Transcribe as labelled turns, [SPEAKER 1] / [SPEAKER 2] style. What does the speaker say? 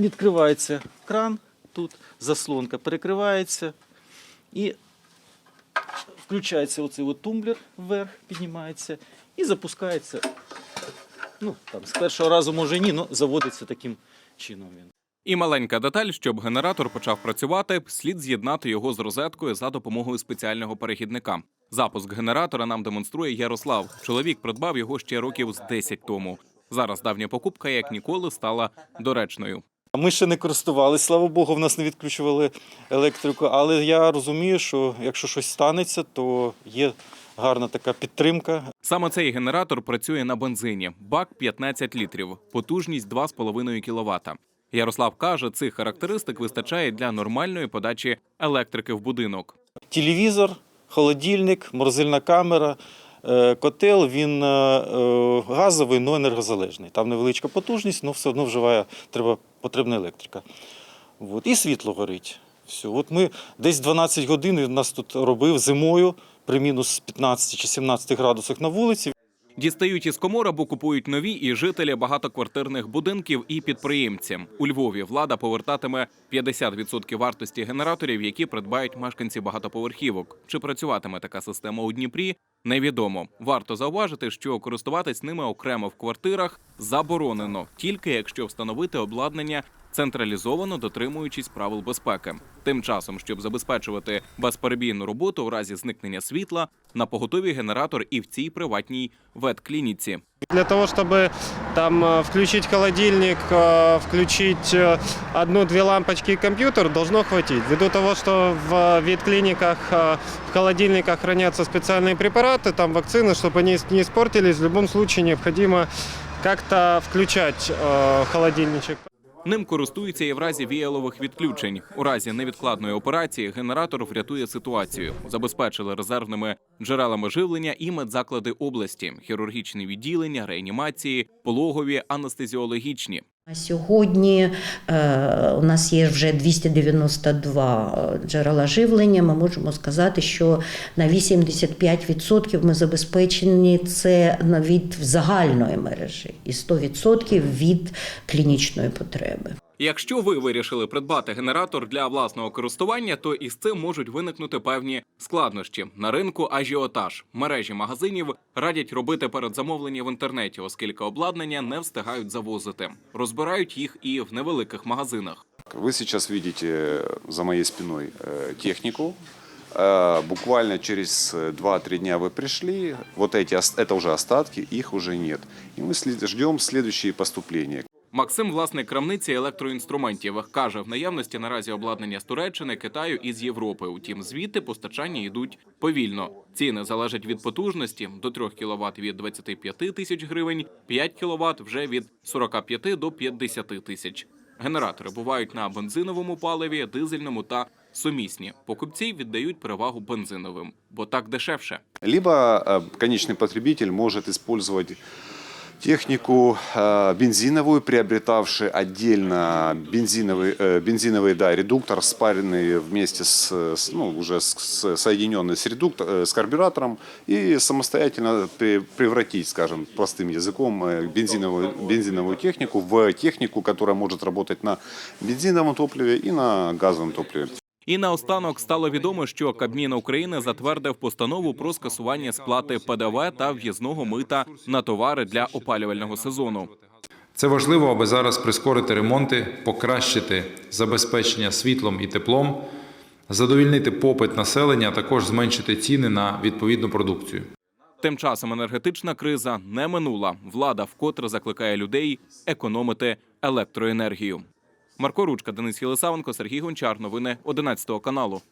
[SPEAKER 1] відкривається кран, тут заслонка перекривається і включається оцей от тумблер вверх, піднімається і запускається. Ну, там, з першого разу може ні, але заводиться таким чином він.
[SPEAKER 2] І маленька деталь, щоб генератор почав працювати, слід з'єднати його з розеткою за допомогою спеціального перехідника. Запуск генератора нам демонструє Ярослав. Чоловік придбав його ще років з 10 тому. Зараз давня покупка, як ніколи, стала доречною.
[SPEAKER 1] Ми ще не користувалися, слава Богу, в нас не відключували електрику, але я розумію, що якщо щось станеться, то є гарна така підтримка.
[SPEAKER 2] Саме цей генератор працює на бензині. Бак 15 літрів, потужність 2,5 кВт. Ярослав каже, цих характеристик вистачає для нормальної подачі електрики в будинок.
[SPEAKER 1] Телевізор, холодильник, морозильна камера, котел, він е, е, газовий, але енергозалежний. Там невеличка потужність, але все одно вживає, треба, потрібна електрика. От. І світло горить. Все. От ми десь 12 годин нас тут робив зимою при мінус 15 чи 17 градусах на вулиці.
[SPEAKER 2] Дістають із комор або купують нові і жителі багатоквартирних будинків і підприємці. У Львові влада повертатиме 50% вартості генераторів, які придбають мешканці багатоповерхівок. Чи працюватиме така система у Дніпрі? Невідомо. Варто зауважити, що користуватись ними окремо в квартирах заборонено, тільки якщо встановити обладнання централізовано дотримуючись правил безпеки. Тим часом, щоб забезпечувати безперебійну роботу у разі зникнення світла, на поготові генератор і в цій приватній ветклініці.
[SPEAKER 3] Для того, чтобы там э, включить холодильник, э, включить э, одну-две лампочки и компьютер, должно хватить. Ввиду того, что в ветклиниках, э, в холодильниках хранятся специальные препараты, там вакцины, чтобы они не испортились, в любом случае необходимо как-то включать э, холодильничек.
[SPEAKER 2] Ним користуються і в разі віялових відключень. У разі невідкладної операції генератор врятує ситуацію. Забезпечили резервними джерелами живлення і медзаклади області, хірургічні відділення, реанімації, пологові, анестезіологічні.
[SPEAKER 4] Сьогодні е, у нас є вже 292 джерела живлення. Ми можемо сказати, що на 85% ми забезпечені це від загальної мережі і 100% від клінічної потреби.
[SPEAKER 2] Якщо ви вирішили придбати генератор для власного користування, то із цим можуть виникнути певні складнощі. На ринку ажіотаж. Мережі магазинів радять робити передзамовлення в інтернеті, оскільки обладнання не встигають завозити. Розбирають їх і в невеликих магазинах.
[SPEAKER 5] Вы сейчас видите за моей спиной э, технику. Э, Буквально через э, 2-3 дня вы пришли, вот эти, ос- это уже остатки, их уже нет. И мы след- ждем следующие поступления.
[SPEAKER 2] Максим, власник крамниці електроінструментів, каже, в наявності наразі обладнання з Туреччини, Китаю і з Європи. Утім, звідти постачання йдуть повільно. Ціни залежать від потужності до 3 кВт від 25 тисяч гривень, 5 кВт вже від 45 до 50 тисяч. Генератори бувають на бензиновому паливі, дизельному та сумісні. Покупці віддають перевагу бензиновим, бо так дешевше.
[SPEAKER 5] Либо э, конечный потребитель может использовать технику э, бензиновую, приобретавший отдельно бензиновый, э, бензиновый да, редуктор, спаренный вместе с, с, ну, уже с, с- соединенный с, редуктор, э, с карбюратором, и самостоятельно пре- превратить, скажем, простым языком, э, бензиновую, бензиновую технику в технику, которая может работать на бензиновом топливе и на газовом топливе.
[SPEAKER 2] І наостанок стало відомо, що Кабмін України затвердив постанову про скасування сплати ПДВ та в'їзного мита на товари для опалювального сезону.
[SPEAKER 6] Це важливо, аби зараз прискорити ремонти, покращити забезпечення світлом і теплом, задовільнити попит населення, а також зменшити ціни на відповідну продукцію.
[SPEAKER 2] Тим часом енергетична криза не минула. Влада вкотре закликає людей економити електроенергію. Марко Ручка, Денис Єлисавенко, Сергій Гончар. Новини 11 каналу.